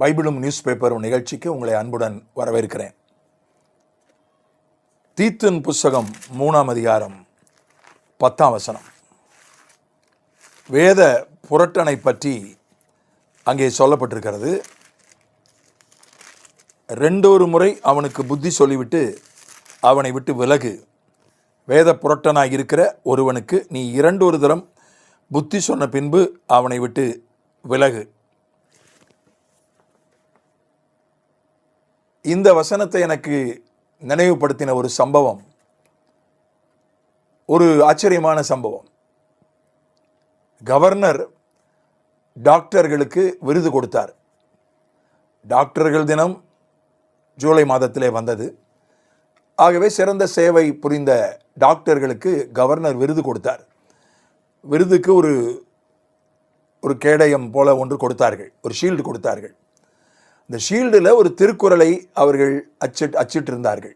பைபிளும் news பேப்பரும் நிகழ்ச்சிக்கு உங்களை அன்புடன் வரவேற்கிறேன். தீத்தின் புஸ்தகம் மூணாம் அதிகாரம் பத்தாம் வசனம். வேத புரட்டனை பற்றி அங்கே சொல்லப்பட்டிருக்கிறது. ரெண்டொரு முறை அவனுக்கு புத்தி சொல்லிவிட்டு அவனை விட்டு விலகு. வேத புரட்டனாய் இருக்கிற ஒருவனுக்கு நீ இரண்டொரு தரம் புத்தி சொன்ன பின்பு அவனை விட்டு விலகு. இந்த வசனத்தை எனக்கு நினைவுபடுத்தின ஒரு சம்பவம். ஒரு ஆச்சரியமான சம்பவம். கவர்னர் டாக்டர்களுக்கு விருது கொடுத்தார். டாக்டர்கள் தினம் ஜூலை மாதத்திலே வந்தது. ஆகவே சிறந்த சேவை புரிந்த டாக்டர்களுக்கு கவர்னர் விருது கொடுத்தார். விருதுக்கு ஒரு ஒரு கேடயம் போல ஒன்று கொடுத்தார்கள். ஒரு ஷீல்டு கொடுத்தார்கள். இந்த ஷீல்டில் ஒரு திருக்குறளை அவர்கள் அச்சிட் அச்சிட்டிருந்தார்கள்.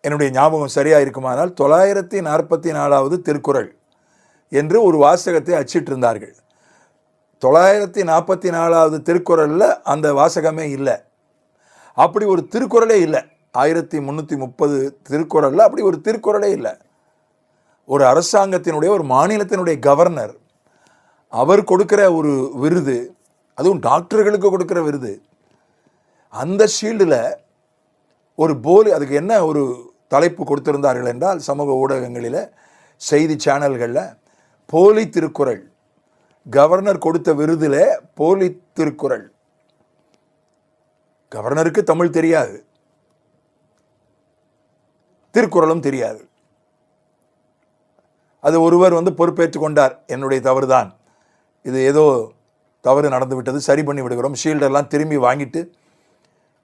என்னுடைய ஞாபகம் சரியாக இருக்குமானால் தொள்ளாயிரத்தி நாற்பத்தி நாலாவது திருக்குறள் என்று ஒரு வாசகத்தை அச்சிட்டிருந்தார்கள். தொள்ளாயிரத்தி நாற்பத்தி நாலாவது திருக்குறளில் அந்த வாசகமே இல்லை. அப்படி ஒரு திருக்குறளே இல்லை. ஆயிரத்தி முந்நூற்றி முப்பது திருக்குறளில் அப்படி ஒரு திருக்குறளே இல்லை. ஒரு அரசாங்கத்தினுடைய ஒரு மாநிலத்தினுடைய கவர்னர் அவர் கொடுக்குற ஒரு விருது அதுவும் டாக்டர்களுக்கு கொடுக்குற விருது. அந்த ஷீல்டில் ஒரு போலி அதுக்கு என்ன ஒரு தலைப்பு கொடுத்திருந்தார்கள் என்றால் சமூக ஊடகங்களில் செய்தி சேனல்களில் போலி திருக்குறள். கவர்னர் கொடுத்த விருதில் போலி திருக்குறள். கவர்னருக்கு தமிழ் தெரியாது. திருக்குறளும் தெரியாது. அது ஒருவர் வந்து பொறுப்பேற்று கொண்டார். என்னுடைய தவறுதான். இது ஏதோ தவறு நடந்து விட்டது சரி பண்ணி விடுகிறோம் ஷீல்டெல்லாம் திரும்பி வாங்கிட்டு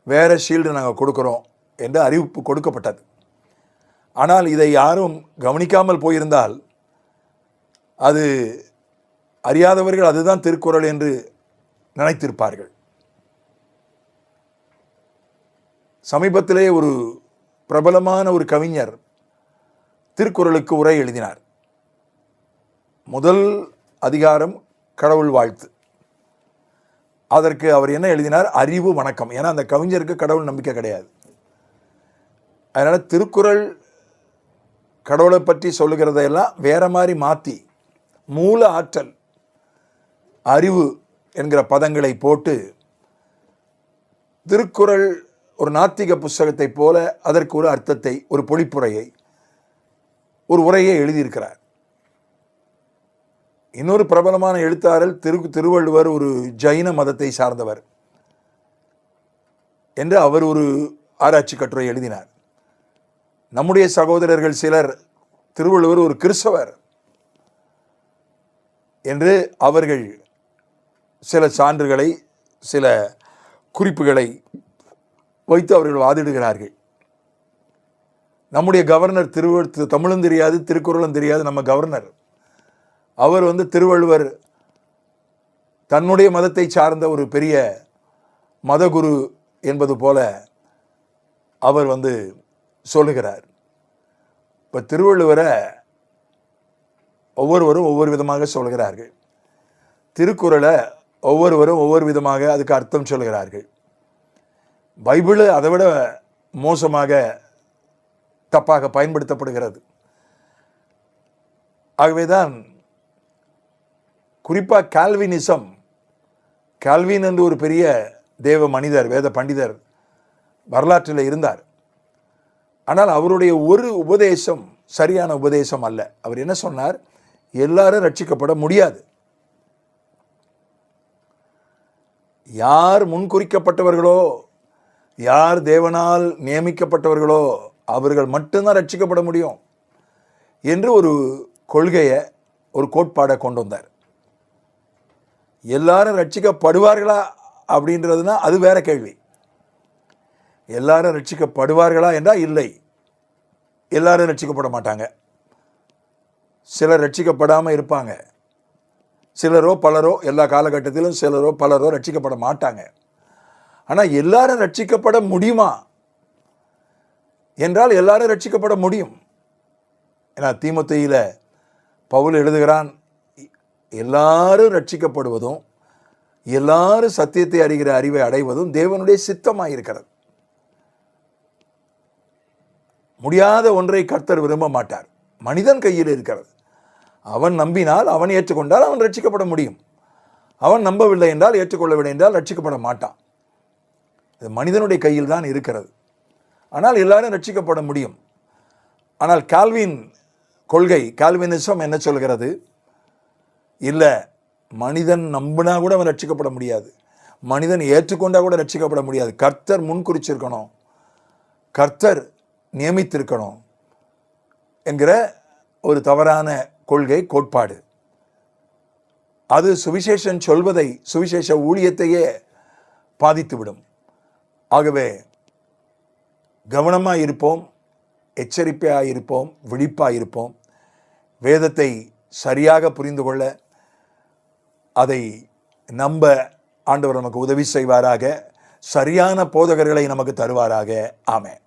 வேறு ஷீல்டு நாங்கள் கொடுக்குறோம் என்று அறிவிப்பு கொடுக்கப்பட்டது. ஆனால் இதை யாரும் கவனிக்காமல் போயிருந்தால் அது அறியாதவர்கள் அதுதான் திருக்குறள் என்று நினைத்திருப்பார்கள். சமீபத்திலே ஒரு பிரபலமான ஒரு கவிஞர் திருக்குறளுக்கு உரை எழுதினார். முதல் அதிகாரம் கடவுள் வாழ்த்து. அதற்கு அவர் என்ன எழுதினார்? அறிவு வணக்கம். ஏன்னா அந்த கவிஞருக்கு கடவுள் நம்பிக்கை கிடையாது. அதனால் திருக்குறள் கடவுளை பற்றி சொல்லுகிறதையெல்லாம் வேற மாதிரி மாற்றி மூல ஆற்றல் அறிவு என்கிற பதங்களை போட்டு திருக்குறள் ஒரு நாத்திக புஸ்தகத்தை போல அதற்கு ஒரு அர்த்தத்தை ஒரு பொழிப்புரையை ஒரு உரையை எழுதியிருக்கிறார். இன்னொரு பிரபலமான எழுத்தாளர் திரு திருவள்ளுவர் ஒரு ஜைன மதத்தை சார்ந்தவர் என்று அவர் ஒரு ஆராய்ச்சி கட்டுரை எழுதினார். நம்முடைய சகோதரர்கள் சிலர் திருவள்ளுவர் ஒரு கிறிஸ்தவர் என்று அவர்கள் சில சான்றுகளை சில குறிப்புகளை வைத்து அவர்கள் வாதிடுகிறார்கள். நம்முடைய கவர்னர் திருவ தமிழும் தெரியாது திருக்குறளும் தெரியாது நம்ம கவர்னர். அவர் வந்து திருவள்ளுவர் தன்னுடைய மதத்தை சார்ந்த ஒரு பெரிய மதகுரு என்பது போல அவர் வந்து சொல்லுகிறார். இப்போ திருவள்ளுவரை ஒவ்வொருவரும் ஒவ்வொரு விதமாக சொல்கிறார்கள். திருக்குறளை ஒவ்வொருவரும் ஒவ்வொரு விதமாக அதுக்கு அர்த்தம் சொல்கிறார்கள். பைபிள் அதை விட மோசமாக தப்பாக பயன்படுத்தப்படுகிறது. ஆகவேதான் குறிப்பாக கால்வினிசம். கால்வின் என்று ஒரு பெரிய தேவ மனிதர் வேத பண்டிதர் வரலாற்றில் இருந்தார். ஆனால் அவருடைய ஒரு உபதேசம் சரியான உபதேசம் அல்ல. அவர் என்ன சொன்னார்? எல்லாரும் ரட்சிக்கப்பட முடியாது. யார் முன்குறிக்கப்பட்டவர்களோ யார் தேவனால் நியமிக்கப்பட்டவர்களோ அவர்கள் மட்டும்தான் ரட்சிக்கப்பட முடியும் என்று ஒரு கொள்கையை ஒரு கோட்பாடை கொண்டு வந்தார். எல்லாரும் ரட்சிக்கப்படுவார்களா அப்படின்றதுனா அது வேற கேள்வி. எல்லாரும் ரட்சிக்கப்படுவார்களா என்றால் இல்லை. எல்லாரும் ரட்சிக்கப்பட மாட்டாங்க. சிலர் ரட்சிக்கப்படாமல் இருப்பாங்க. சிலரோ பலரோ எல்லா காலகட்டத்திலும் சிலரோ பலரோ ரட்சிக்கப்பட மாட்டாங்க. ஆனால் எல்லாரும் ரட்சிக்கப்பட முடியுமா? என்றால் எல்லாரும் ரட்சிக்கப்பட முடியும். ஏன்னா தீமத்தையில் பவுல் எழுதுகிறான் எல்லாரும் ரட்சிக்கப்படுவதும் எல்லாரும் சத்தியத்தை அறிகிற அறிவை அடைவதும் தேவனுடைய சித்தமாக இருக்கிறது முடியாத ஒன்றை கர்த்தர் விரும்ப மாட்டார். மனிதன் கையில் இருக்கிறது. அவன் நம்பினால் அவன் ஏற்றுக்கொண்டால் அவன் ரட்சிக்கப்பட முடியும். அவன் நம்பவில்லை என்றால் ஏற்றுக்கொள்ளவில்லை என்றால் ரட்சிக்கப்பட மாட்டான். இது மனிதனுடைய கையில் தான் இருக்கிறது. ஆனால் எல்லாரும் ரட்சிக்கப்பட முடியும். ஆனால் கால்வின் கொள்கை கால்வினிசம் என்ன சொல்கிறது? இல்லை மனிதன் நம்பினா கூட அவன் ரட்சிக்கப்பட முடியாது. மனிதன் ஏற்றுக்கொண்டா கூட ரட்சிக்கப்பட முடியாது. கர்த்தர் முன்குறிச்சிருக்கணும். கர்த்தர் நியமித்திருக்கணும் என்கிற ஒரு தவறான கொள்கை கோட்பாடு. அது சுவிசேஷன் சொல்வதை சுவிசேஷ ஊழியத்தையே பாதித்துவிடும். ஆகவே கவனமாக இருப்போம் எச்சரிப்பையாக இருப்போம் விழிப்பாக இருப்போம். வேதத்தை சரியாக புரிந்து கொள்ள அதை நம்ப ஆண்டவர் நமக்கு உதவி செய்வாராக. சரியான போதகர்களை நமக்கு தருவாராக. ஆமேன்.